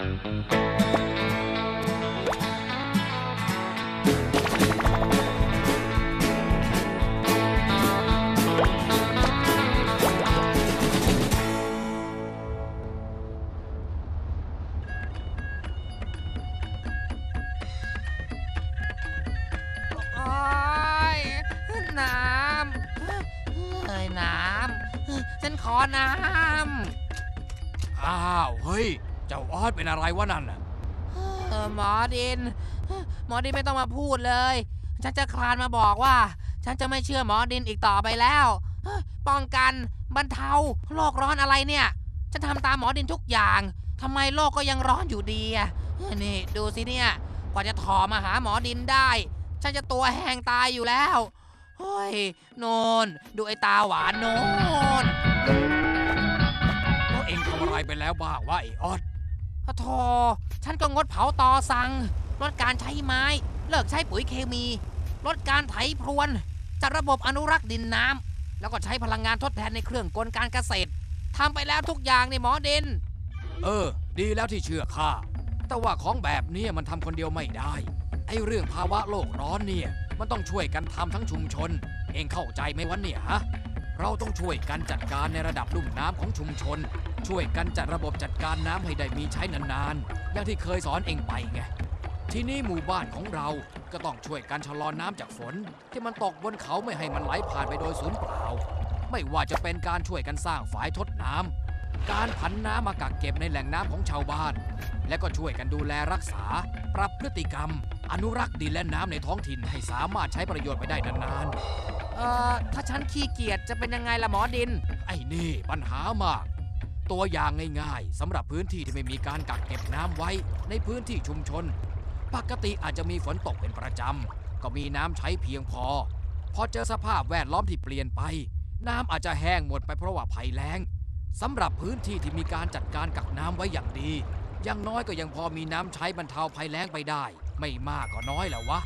โอ้ยน้ำเฮ้ยน้ำ ฉันขอน้ำ อ้าว เฮ้ย เจ้าออสเป็นอะไรวะนั่นน่ะำเออหมอดิน หมอดินไม่ต้องมาพูดเลย ฉันจะคลานมาบอกว่า ฉันจะไม่เชื่อหมอดินอีกต่อไปแล้วเฮ้ยป้องกันบรรเทาโลกร้อนอะไรเนี่ย ฉันทำตามหมอดินทุกอย่างทำไมโลกก็ยังร้อนอยู่ดีอะเฮ้ยนี่ดูสิเนี่ย กว่าจะถอมาหาหมอดินได้ ฉันจะตัวแห้งตายอยู่แล้วเฮ้ยโนนดูไอ้ตาหวานโนน แล้วเองทำอะไรไปแล้วบ้างวะไอ้ออส โธ่ฉันก็งดเผาตอสัง ลดการใช้ไม้ เลิกใช้ปุ๋ยเคมี ลดการไถพรวน จัดระบบอนุรักษ์ดินน้ำ แล้วก็ใช้พลังงานทดแทนในเครื่องกลการเกษตรทำไปแล้วทุกอย่างในหมอดินเออ ดีแล้วที่เชื่อข้า แต่ว่าของแบบนี้มันทำคนเดียวไม่ได้ ไอ้เรื่องภาวะโลกร้อนเนี่ย มันต้องช่วยกันทำทั้งชุมชน เองเข้าใจไหมวะเนี่ยฮะ เราต้องช่วยกันจัดการในระดับลุ่มน้ำของชุมชน ช่วยกันจัดระบบจัดการน้ำให้ได้มีใช้นานๆอย่างที่เคยสอนเองไปไงทีนี้หมู่บ้านของเราก็ต้องช่วยกันชะลอน้ำจากฝน ที่มันตกบนเขาไม่ให้มันไหลผ่านไปโดยสูญเปล่า ไม่ว่าจะเป็นการช่วยกันสร้างฝายทดน้ำการผันน้ำมากักเก็บในแหล่งน้ำของชาวบ้าน และก็ช่วยกันดูแลรักษา ปรับพฤติกรรม อนุรักษ์ดินและน้ำในท้องถิ่นให้สามารถใช้ประโยชน์ไปได้นานเอ่อ ถ้าฉันขี้เกียจจะเป็นยังไงล่ะหมอดินๆไอ้นี่ปัญหามาก ตัวอย่างง่ายๆสำหรับพื้นที่ที่ไม่มีการกักเก็บน้ำไว้ในพื้นที่ชุมชน ปกติอาจจะมีฝนตกเป็นประจำ ก็มีน้ำใช้เพียงพอ พอเจอสภาพแวดล้อมที่เปลี่ยนไป น้ำอาจจะแห้งหมดไปเพราะว่าภัยแล้งสำหรับพื้นที่ที่มีการจัดการกักน้ำไว้อย่างดี อย่างน้อยก็ยังพอมีน้ำใช้บรรเทาภัยแล้งไปได้ ไม่มากก็น้อยแหละวะ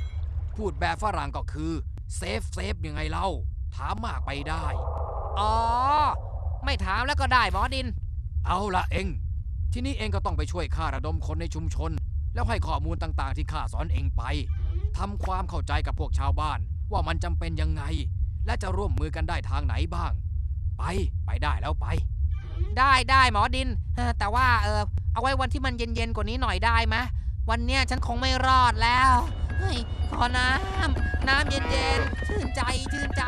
พูดแบบฝรั่งก็คือเซฟเซฟยังไงเล่า ถามมากไปได้ อ๋อ ไม่ถามแล้วก็ได้หมอดิน เอาละเอง ทีนี้เองก็ต้องไปช่วยข้าระดมคนในชุมชน แล้วให้ข้อมูลต่างๆ ที่ข้าสอนเองไปทำความเข้าใจกับพวกชาวบ้าน ว่ามันจำเป็นยังไง และจะร่วมมือกันได้ทางไหนบ้าง ไปไปได้แล้วไป ได้ได้หมอดินเออแต่ว่าเออเอาไว้วันที่มันเย็นๆกว่านี้หน่อยได้ไหม วันเนี้ยฉันคงไม่รอดแล้ว เฮ้ย ขอน้ำ น้ำเย็นๆ ชื่นใจ ชื่นใจ